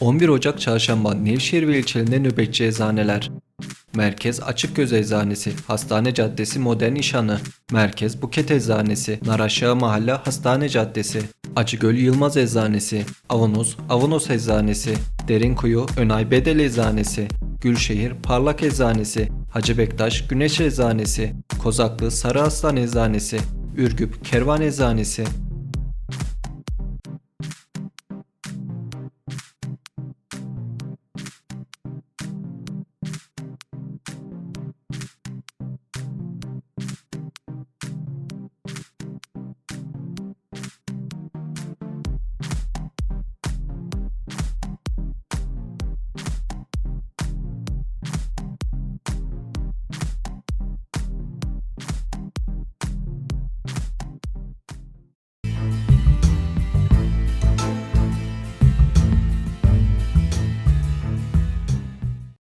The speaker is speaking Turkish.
11 Ocak Çarşamba Nevşehir ve ilçelerinde nöbetçi eczaneler. Merkez Açık Göz Eczanesi, Hastane Caddesi Modern İşhanı, Merkez Buket Eczanesi, Naraşağı Mahalle Hastane Caddesi, Acıgöl Yılmaz Eczanesi, Avanos Avanos Eczanesi, Derinkuyu Önay Bedel Eczanesi, Gülşehir Parlak Eczanesi, Hacı Bektaş Güneş Eczanesi, Kozaklı Sarı Aslan Eczanesi, Ürgüp Kervan Eczanesi,